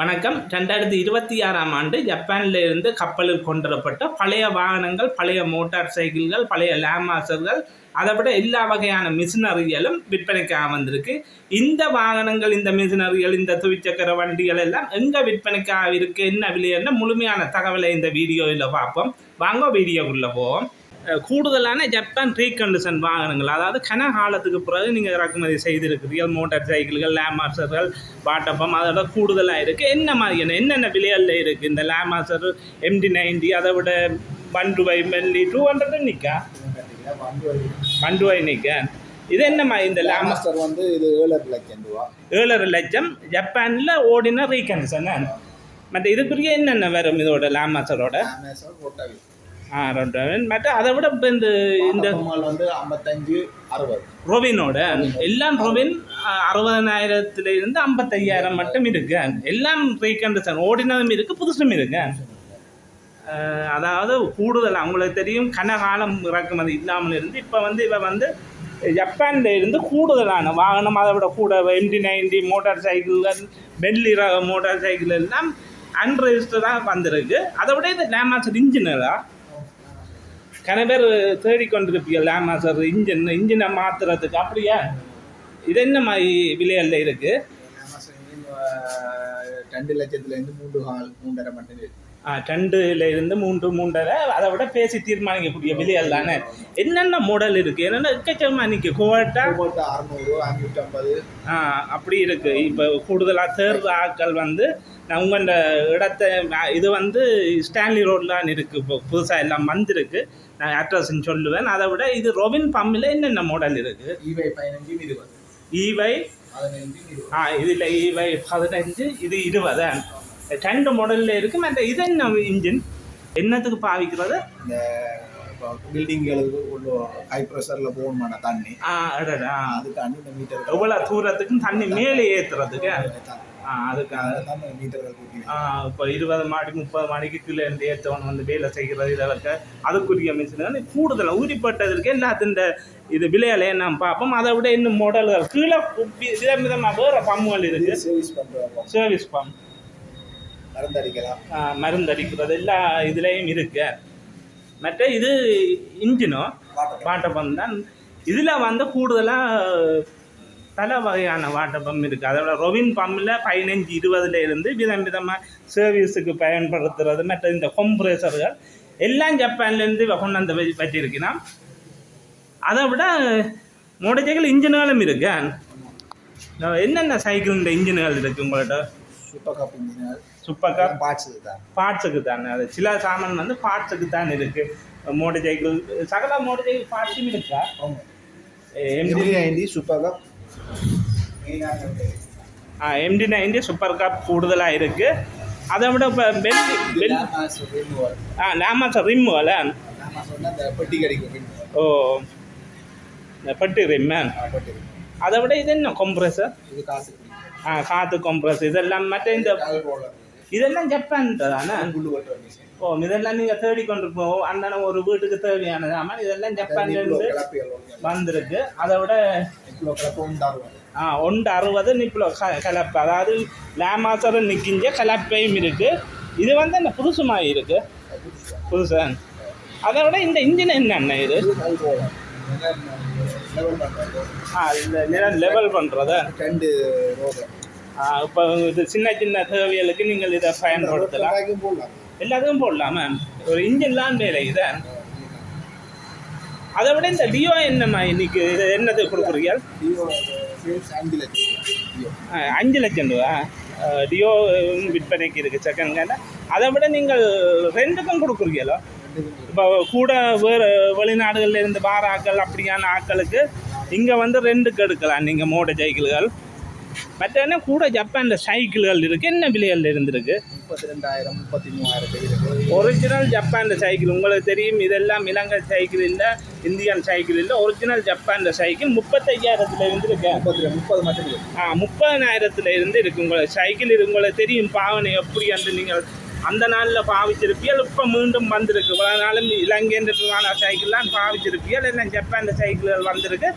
வணக்கம். ரெண்டாயிரத்தி இருபத்தி ஆறாம் ஆண்டு ஜப்பானில் இருந்து கப்பலில் கொண்டுவரப்பட்ட பழைய வாகனங்கள் பழைய மோட்டார் சைக்கிள்கள் பழைய லேமாசர்கள் அதை விட எல்லா வகையான மிஷினரிகளும் விற்பனைக்காக வந்திருக்கு இந்த வாகனங்கள் இந்த மிஷினரிகள் இந்த துவிச்சக்கர வண்டிகள் எல்லாம் எங்கே விற்பனைக்காக இருக்குது என்ன விலைன்னு முழுமையான தகவலை இந்த வீடியோவில் பார்ப்போம். வாங்க வீடியோக்குள்ளே போவோம். கூடுதலான ஜப்பான் ரீகண்டிஷன் வாகனங்கள். அதாவது கன காலத்துக்கு பிறகு நீங்கள் இறக்குமதி செய்திருக்கிறீர்கள் மோட்டார் சைக்கிள்கள் லேமாசர்கள் பாட்டப்பம் அதோட கூடுதலாக இருக்குது என்ன மாதிரியான என்னென்ன விலைகளில் இருக்குது இந்த லேமாசர் எம்டி நைன்டி அதை விட ஒன் ரூபாய் மெல்லி டூ ஹண்ட்ரட் நிற்கா ஒன் ரூபாய் நிற்க இது என்ன மாதிரி இந்த லேமா மாஸ்டர் வந்து இது ஏழரை லட்சம் ரூபா. ஏழரை லட்சம் ஜப்பானில் ஓடின ரீகண்டிஷன் மற்ற இதுக்குரிய என்னென்ன வரும் இதோட லேமாசரோட ஆ ரெண்டு மற்ற அதை விட இப்போ இந்த இந்த இந்த வந்து ஐம்பத்தஞ்சு அறுபது. ரொவினோட எல்லாம் ரொவின் அறுபதனாயிரத்துல இருந்து ஐம்பத்தையாயிரம் மட்டும் இருக்கு. எல்லாம் ரீகண்டிஷன் ஓடினதும் இருக்கு புதுசும் இருக்கு. அதாவது கூடுதல் அவங்களுக்கு தெரியும் கனகாலம் இறக்குமதி இல்லாமல் இருந்து இப்போ வந்து இவ வந்து ஜப்பான்ல இருந்து கூடுதலான வாகனம் அதை விட கூட எம்டி நைன்டி மோட்டார் சைக்கிள்கள் பெல்லி மோட்டார் சைக்கிள் எல்லாம் அன்ரெஜிஸ்டராக வந்திருக்கு. அதை விட இது லேமாசர் இன்ஜினரா கன பேர் தேடிக்கொண்டிருப்பீங்க லேமாசர் இன்ஜின் இன்ஜினை மாற்றுறதுக்கு அப்படியா? இது என்ன மாதிரி விலைகளில் இருக்குது ரெண்டு லட்சத்துலேருந்து மூன்று ஹால் மூன்றரை மட்டும் இருக்குது ரெண்டுல இருந்து மூன்று மூன்றரை அதை விட பேசி தீர்மானிக்கக்கூடிய விலைகள் தானே. என்னென்ன மாடல் இருக்குது என்னென்ன எக்கச்சக்கமாக நிற்க கோவட்டா அறுநூறு அஞ்சூற்றி ஐம்பது ஆ, அப்படி இருக்குது இப்போ கூடுதலாக தேர்வு ஆட்கள் வந்து நான் உங்களோட இடத்த இது வந்து ஸ்டான்லி ரோட்லாம் இருக்குது இப்போ புதுசாக எல்லாம் வந்திருக்கு. நான் அட்ரஸ்ன்னு சொல்லுவேன். அதை விட இது ரொபின் பம்மில் என்னென்ன மாடல் இருக்குது இவை பதினஞ்சு இருபது. இருபது. ஆ இதில் ஈவை பதினஞ்சு இது இருபது. ரெண்டு மாடலில் இருக்குது மற்ற இது என்ன இன்ஜின் என்னத்துக்கு பாவிக்கிறது? இந்த பில்டிங்களுக்கு உள்ள ஹை ப்ரெஷரில் போகணுமான தண்ணி. ஆ அதுக்காண்டி இந்த மீட்டர் எவ்வளோ தூரத்துக்கு தண்ணி மேலே ஏற்றுறதுக்கு அதுக்காக மீட்டர்கள் கூட்டி இப்போ இருபது மாடி முப்பது மாடிக்கு கீழே இருந்து ஏற்றவன் வந்து வேலை செய்கிறது இதற்கு அதுக்குரிய மிஷின் கூடுதலாக ஊறிப்பட்டதற்கு எல்லாத்தின் இது விலையில நாம் பார்ப்போம். அதை விட இன்னும் மாடல்கள் கீழே விதம் விதமாக வேறு பம்புகள் இருக்குது சர்வீஸ் பண்ணுறோம் சர்வீஸ் பம்ப். மருந்தடிக்கலாம். மருந்தடிக்கிறது எல்லா இதுலேயும் இருக்கு. மற்ற இது இன்ஜினோ வாட்டர் பம்ப் தான். இதில் வந்து கூடுதலாக பல வகையான வாட்டர் பம்ப் இருக்குது அதோட ரொவின் பம்பில் பதினஞ்சு இருபதுல இருந்து விதம் விதமாக சர்வீஸுக்கு பயன்படுத்துறது மற்ற இந்த கொம்ப்ரேசர்கள் எல்லாம் ஜப்பான்லேருந்து கொண்டு வந்து வச்சு வச்சிருக்கலாம். அதை விட சைக்கிள் இன்ஜின்களும் இருக்கு. என்னென்ன சைக்கிள் இந்த இன்ஜின்கள் இருக்குது உங்கள்கிட்ட super cub engineer super car parts தான் பார்ட்ஸுக்கு தானே அது சில சாமான் வந்து பார்ட்ஸுக்கு தான் இருக்குது மோட்டர் சைக்கிள் சகல மோட்டர் சைக்கிள் பார்ட்ஸும் இருக்கா? MD ninety super cub MD ninety super cub கூடுதலாக இருக்குது அதை விட இப்போ பெல் பெல் ஆ லேமாச ரிம் வல அந்த பெட்டி கடிக்கும் ஓ இந்த பட்டு ரிம் பெட்டி அதை விட இது என்ன கொம்ப்ரஸர் ஆ காற்று கொம்ப்ரஸ் இதெல்லாம் மற்ற இந்த இதெல்லாம் ஜப்பான் தானே? புல்லு வெட்டுற மிஷின் ஓ இதெல்லாம் நீங்கள் தேடி கொண்டு போவோம் அந்த ஒரு வீட்டுக்கு தேவையான சாமான் இதெல்லாம் ஜப்பான்லேருந்து வந்திருக்கு. அதை விட ஆ ஒன்று அறுபது நிப்பில் க கலப்பு அதாவது லேமாசரும் நிற்கிஞ்ச கலப்பையும் இருக்குது இது வந்து என்ன புதுசுமாக இருக்குது புதுசா? அதை விட இந்த இன்ஜின் என்னென்ன இது? ஆ இந்த நிலம் லெவல் பண்ணுறத ரெண்டு ரோலர் இப்போ இது சின்ன சின்ன தேவைகளுக்கு நீங்கள் இதை பயன்படுத்தலாம். எல்லாத்துக்கும் போடலாமா. ஒரு இன்ஜின்லாம் வேலை இதை. அதை விட இந்த டியோ என்னம்மா இன்னைக்கு இது என்னது கொடுக்குறீங்க அஞ்சு லட்சம் ரூபா. டியோ விற்பனைக்கு இருக்குது செகண்ட் ஹேண்ட் அதை விட நீங்கள் ரெண்டுக்கும் கொடுக்குறீங்களோ இப்போ கூட வேறு வெளிநாடுகள்ல இருந்து வார ஆட்கள் அப்படியான ஆட்களுக்கு இங்கே வந்து ரெண்டுக்கு எடுக்கலாம் நீங்கள் மோட்டர் சைக்கிள்கள். மற்ற கூட ஜப்பானில் சைக்கிள்கள் இருக்குது என்ன விலைகள் இருந்திருக்கு? முப்பத்தி ரெண்டாயிரம் முப்பத்தி மூவாயிரம் ஒரிஜினல் ஜப்பான் சைக்கிள் உங்களுக்கு தெரியும் இதெல்லாம் இலங்கை சைக்கிள் இல்லை இந்தியன் சைக்கிள் இல்லை ஒரிஜினல் ஜப்பான் சைக்கிள் முப்பத்தையாயிரத்துல இருந்து இருக்கு. முப்பத்தி முப்பது மட்டும் ஆ முப்பதனாயிரத்துல இருந்து இருக்கு. உங்களுக்கு சைக்கிள் இது உங்களுக்கு தெரியும் பாவனை எப்படி என்று நீங்கள் அந்த நாளில் பாவிச்சிருப்பியல் இப்போ மீண்டும் வந்திருக்கு. இவ்வளோ நாளும் இலங்கைன்றதுக்கான சைக்கிள்லாம் பாவிச்சிருப்பியல் எல்லாம் ஜப்பான் சைக்கிள்கள் வந்திருக்கு.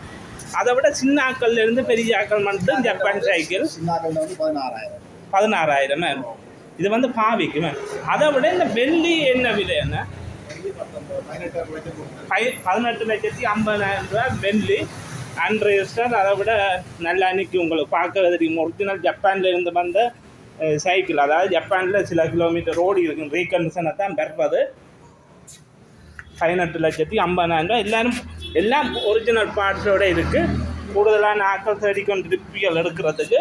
அதை விட சின்ன ஆக்கள்ல இருந்து பெரிய ஆக்கள் மட்டும் ஜப்பான் சைக்கிள் வந்து பதினாறாயிரம். மேம் இது வந்து பாவிக்கு மேம். அதை விட இந்த வெள்ளி என்ன விலை என்ன? பதினெட்டு பை பதினெட்டு லட்சத்தி ஐம்பதாயிரம் ரூபாய் வெள்ளி. அன்ரெஜிஸ்டர் அதை விட நல்ல அன்னைக்கு உங்களுக்கு பார்க்க தெரியும். ஒரிஜினல் ஜப்பான்ல இருந்து வந்த சைக்கிள் அதாவது ஜப்பானில் சில கிலோமீட்டர் ரோடு இருக்கும். ரீகண்டிஷனை தான் பெறுறது பதினெட்டு லட்சத்தி ஐம்பதாயிரம் ரூபாய். எல்லாரும் எல்லாம் ஒரிஜினல் பார்ட்ஸோட இருக்குது கூடுதலான ஆட்கள் தேடிக்கொண்டு ரிப்பிகள் எடுக்கிறதுக்கு.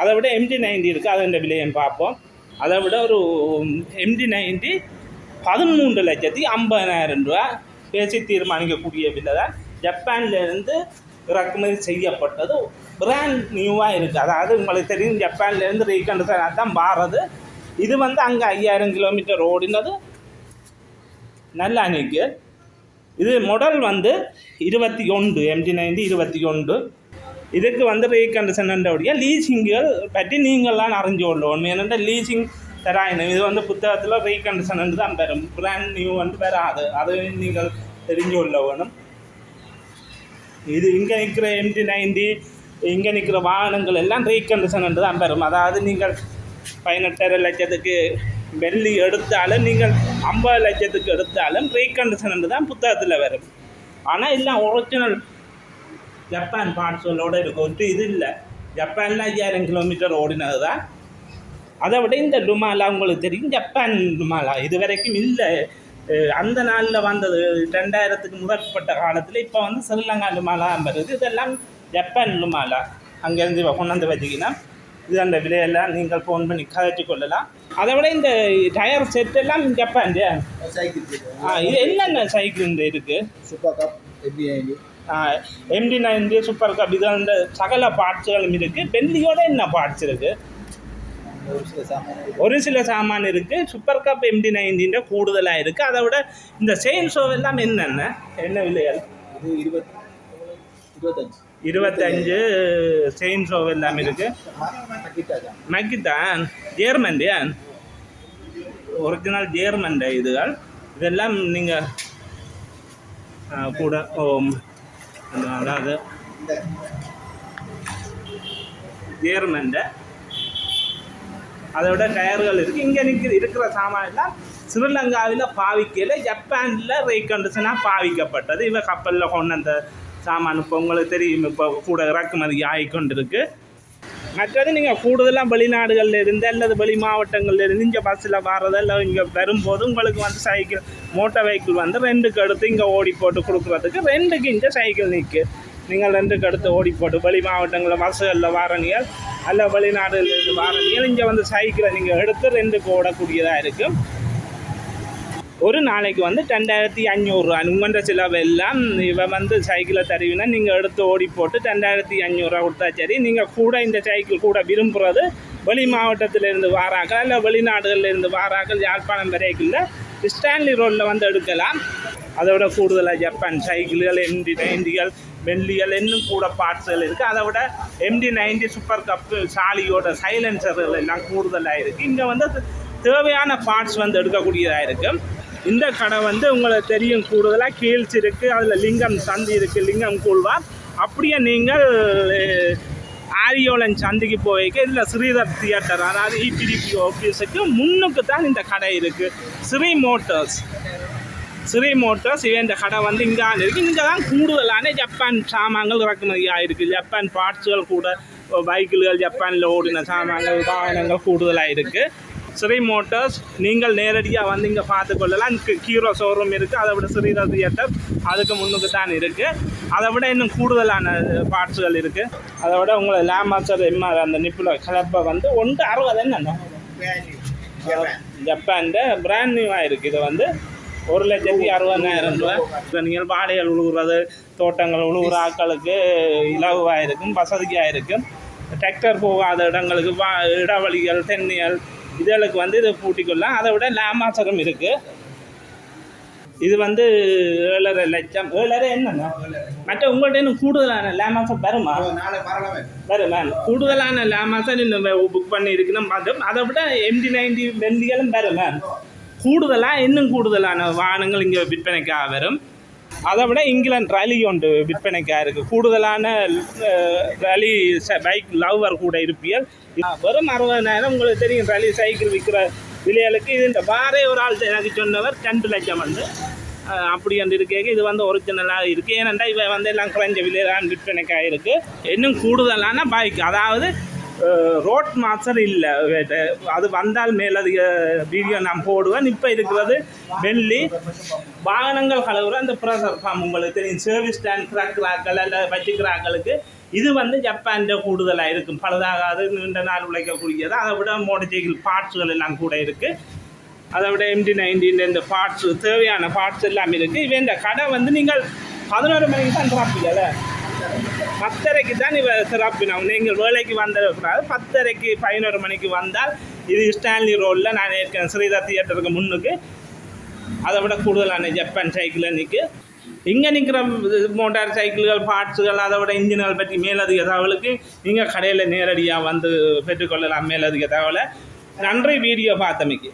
அதை விட எம்டி நைன்டி இருக்குது அதோட விலையும் பார்ப்போம். அதை விட ஒரு எம்டி நைன்டி பதிமூன்று லட்சத்தி ஐம்பதாயிரம் ரூபா பேசி தீர்மானிக்கக்கூடிய விலை தான் ஜப்பான்லேருந்து இறக்குமதி செய்யப்பட்டது. பிராண்ட் நியூவாக இருக்குது அதாவது உங்களுக்கு தெரியும் ஜப்பான்லேருந்து ரீகண்டிஷனாக தான் மாறுறது இது வந்து அங்கே ஐயாயிரம் கிலோமீட்டர் ஓடினது. நல்லா நிற்கு இது மாடல் வந்து இருபத்தி ஒன்று எம்டி நைன்டி இருபத்தி ஒன்று. இதுக்கு வந்து ரீகண்டிஷனுடைய லீசிங்குகள் பற்றி நீங்கள்லாம் அறிஞ்சு கொள்ளணும் ஏன்னா லீசிங் தராயினும் இது வந்து புத்தகத்தில் ரீகண்டிஷன் தான் பெறும் பிராண்ட் நியூ வந்து வராது. அது நீங்கள் தெரிஞ்சு கொள்ள வேணும். இது இங்கே நிற்கிற எம்டி நைன்டி இங்கே நிற்கிற வாகனங்கள் எல்லாம் ரீகண்டிஷன் தான் பெறும் அதாவது நீங்கள் பதினெட்டரை லட்சத்துக்கு வெள்ளி எடுத்தாலும் நீங்கள் ஐம்பது லட்சத்துக்கு எடுத்தாலும் ரீகண்டிஷன் தான் புத்தகத்தில் வரும். ஆனால் எல்லாம் ஒரிஜினல் ஜப்பான் பார்ட்ஸுகளோட இருக்கும் இது இல்லை. ஜப்பானில் ஐயாயிரம் கிலோமீட்டர் ஓடினது தான் அதை விட இந்த லுமாலா உங்களுக்கு தெரியும். ஜப்பான் லுமாலா இது வரைக்கும் இல்லை அந்த நாளில் வந்தது ரெண்டாயிரத்துக்கு முதற்பட்ட காலத்தில் இப்போ வந்து ஸ்ரீலங்கா லுமாலா வருது இதெல்லாம் ஜப்பான் லுமாலா அங்கேருந்து கொண்டாந்து கொண்டு வந்து வச்சிங்கன்னா இது அந்த விலையெல்லாம் நீங்கள் ஃபோன் பண்ணி கதைச்சு கொள்ளலாம் அதை விட இந்த டயர் செட் எல்லாம் ஜப்பான். ஆ இது என்னென்ன சைக்கிள் இந்த இருக்குது சூப்பர் கப் ஐந்து எம்டி நைன்டி சூப்பர் கப் இது அந்த சகல பார்ட்ஸுகளும் இருக்குது பெல்லியோட என்ன பார்ட்ஸ் இருக்குது ஒரு சில சாமான் ஒரு சில சாமான் இருக்குது சூப்பர் கப் எம்டி நைன்டின்ற கூடுதலாக இருக்குது அதை விட இந்த செயின் ஷோ எல்லாம் என்னென்ன? என்ன விலைகள்? இது இருபத்தி இருபத்தஞ்சு. இருபத்தஞ்சு செயின் ஷோ எல்லாம் இருக்கு. கிட்டாதான் மக்கித்தான் ஜேர்மன்டியா? ஒரிஜினல் ஜேர்மன்ட இதுகள். இதெல்லாம் நீங்கள் கூட ஓ அதாவது இந்த அதோட டயர்கள் இருக்குது இங்கே நிற்கிற இருக்கிற சாமான் எல்லாம் ஸ்ரீலங்காவில் பாவிக்கல ஜப்பானில் ரீகண்டிஷனாக பாவிக்கப்பட்டது. இவ கப்பலில் கொண்டு அந்த சாமான் இப்போ உங்களுக்கு தெரியும். இப்போ கூட இறக்குமதி ஆகிக்கொண்டிருக்கு. மற்றது நீங்கள் கூடுதலாக வெளிநாடுகளில் இருந்து அல்லது வெளி மாவட்டங்களில் இருந்து இங்கே பஸ்ஸில் வர்றது இல்லை இங்கே வரும்போது உங்களுக்கு வந்து சைக்கிள் மோட்டார் வெஹிக்கிள் வந்து ரெண்டுக்கு எடுத்து இங்கே ஓடி போட்டு கொடுக்குறதுக்கு ரெண்டுக்கு இங்கே சைக்கிள் நிற்கு நீங்கள் ரெண்டுக்கு எடுத்து ஓடி போட்டு வெளி மாவட்டங்களில் பஸ்ஸுகளில் வாரணிகள் அல்ல வெளிநாடுகளில் இருந்து வாரணிகள் இங்கே வந்து சைக்கிளை நீங்கள் எடுத்து ரெண்டுக்கு ஓடக்கூடியதாக இருக்கும். ஒரு நாளைக்கு வந்து ரெண்டாயிரத்தி அஞ்சூறுரூவா உங்கள்கிட்ட செலவெல்லாம் இவன் வந்து சைக்கிளை தருவினா நீங்கள் எடுத்து ஓடி போட்டு ரெண்டாயிரத்தி அஞ்சூறுரூவா கொடுத்தா சரி. நீங்கள் கூட இந்த சைக்கிள் கூட விரும்புகிறது வெளி மாவட்டத்திலிருந்து வாராக்கள் இல்லை வெளிநாடுகளில் இருந்து வாராக்கள் யாழ்ப்பாணம் வரைக்குள்ள ஸ்டான்லி ரோட்டில் வந்து எடுக்கலாம். அதோட கூடுதலாக ஜப்பான் சைக்கிள்கள் எம்டி நைன்டிகள் வெள்ளிகள் இன்னும் கூட பார்ட்ஸ்கள் இருக்குது அதை விட எம்டி நைன்டி சூப்பர் கப்பு சாலியோட சைலன்சர்கள் எல்லாம் கூடுதலாக இருக்குது இங்கே வந்து தேவையான பார்ட்ஸ் வந்து எடுக்கக்கூடியதாக இருக்குது இந்த கடை வந்து உங்களுக்கு தெரியும் கூடுதலாக கீழ்ச்சி இருக்குது அதில் லிங்கம் சந்தி இருக்குது லிங்கம் கூழ்வா. அப்படியே நீங்கள் ஆரியோலன் சந்திக்கு போய்க்க இதில் ஸ்ரீதர் தியேட்டர் அதாவது இபிடிபி ஆஃபீஸுக்கு முன்னுக்கு தான் இந்த கடை இருக்குது ஸ்ரீ மோட்டர்ஸ். ஸ்ரீ மோட்டர்ஸ் இவன் இந்த கடை வந்து இங்கே இருக்குது இங்கே தான் கூடுதலான ஜப்பான் சாமான்கள் இறக்குமதி ஆகிருக்கு ஜப்பான் பார்ட்ஸுகள் கூட பைக்கிள்கள் ஜப்பானில் ஓடின சாமான்கள் வாகனங்கள் கூடுதலாக இருக்குது ஸ்ரீ மோட்டார்ஸ் நீங்கள் நேரடியாக வந்து இங்கே பார்த்து கொள்ளலாம். ஹீரோ ஷோரூம் இருக்குது அதை விட ஸ்ரீதர் தியேட்டர் அதுக்கு முன்னுக்கு தான் இருக்குது அதை விட இன்னும் கூடுதலான பார்ட்ஸுகள் இருக்குது அதை விட உங்களை லேமாச்சர் எம்ஆர் அந்த நிப்பில் கலப்பை வந்து ஒன்று அறுபது என்ன? ஜப்பான்ட பிராண்ட் நியூவாக இருக்குது இதை வந்து ஒரு லட்சத்தி அறுபதாயிரம் ரூபா இப்போ நீங்கள் வாழைகள் உழுகுறது தோட்டங்கள் உழுகுற ஆட்களுக்கு இலகுவாக இருக்கும் வசதியாக இருக்கும். டிராக்டர் போகாத இடங்களுக்கு வா இடவழிகள் தென்னியல் இதுகளுக்கு வந்து இதை பூட்டிக்கொள்ளலாம். அதை விட லேமாசகம் இருக்குது இது வந்து ஏழரை லட்சம். ஏழரை என்னண்ணா மற்ற உங்கள்கிட்ட இன்னும் கூடுதலான லேமாசம் வருமா? வரும்? கூடுதலான லேமாசம் இன்னும் புக் பண்ணி இருக்குன்னு பார்த்தோம் அதை விட எம்டி நைன்டி வெள்ளிகளும் வரும்? கூடுதலாக இன்னும் கூடுதலான வாகனங்கள் இங்கே விற்பனைக்காக வரும். அதை விட இங்கிலாந்து ரேலி ஒன்று விற்பனைக்காக இருக்குது கூடுதலான ரேலி பைக் லவ்வர் கூட இருப்பியல். வெறும் அறுபதாயிரம் உங்களுக்கு தெரியும் ரேலி சைக்கிள் விற்கிற விலைகளுக்கு. இது இந்த பாரே ஒரு ஆள் எனக்கு சொன்னவர் ரெண்டு லட்சம் வந்து. அப்படி வந்து இருக்கேங்க இது வந்து ஒரிஜினலாக இருக்குது ஏனென்றால் இவன் வந்து எல்லாம் குறைஞ்ச விலையிலான விற்பனைக்காக இருக்குது இன்னும் கூடுதலான பைக் அதாவது ரோட் மாஸ்டர் இல்லை அது வந்தால் மேலதிக வீடியோ நான் போடுவேன் இப்போ இருக்கிறது வெள்ளி வாகனங்கள் கலவுற அந்த ப்ரெஷர் ஃபார்ம் உங்களுக்கு தெரியும் சர்வீஸ் ஸ்டாண்ட் கிராக்கள் அல்ல வச்சுக்கிறாக்களுக்கு இது வந்து ஜப்பானில் கூடுதலாக இருக்கும் பழுதாகாது நீண்ட நாள் உழைக்கக்கூடியது அதை விட மோட்டர் சைக்கிள் பார்ட்ஸுகள் எல்லாம் கூட இருக்குது அதை விட எம்டி நைன்டீன் இந்த பார்ட்ஸ் தேவையான பார்ட்ஸ் எல்லாம் இருக்குது இவன் இந்த கடை வந்து நீங்கள் பதினோரு மணிக்கு தான் திறப்பீங்கல்ல பத்தரைக்கு தான் இவ சிறப்பினம் நீங்கள் வேலைக்கு வந்தக்கூடாது பத்தரைக்கு பதினோரு மணிக்கு வந்தால் இது ஸ்டான்லி ரோடில் நான் இருக்கேன். ஸ்ரீதா தியேட்டருக்கு முன்னுக்கு. அதை விட கூடுதலான ஜப்பான் சைக்கிள் நிற்கு இங்கே நிற்கிற மோட்டார் சைக்கிள்கள் பார்ட்ஸுகள் அதை விட இன்ஜின்கள் பற்றி மேலதிக தகவலுக்கு நீங்கள் கடையில் நேரடியாக வந்து பெற்றுக்கொள்ளலாம் மேலதிக தகவலை. நன்றி வீடியோ பார்த்தமைக்கு.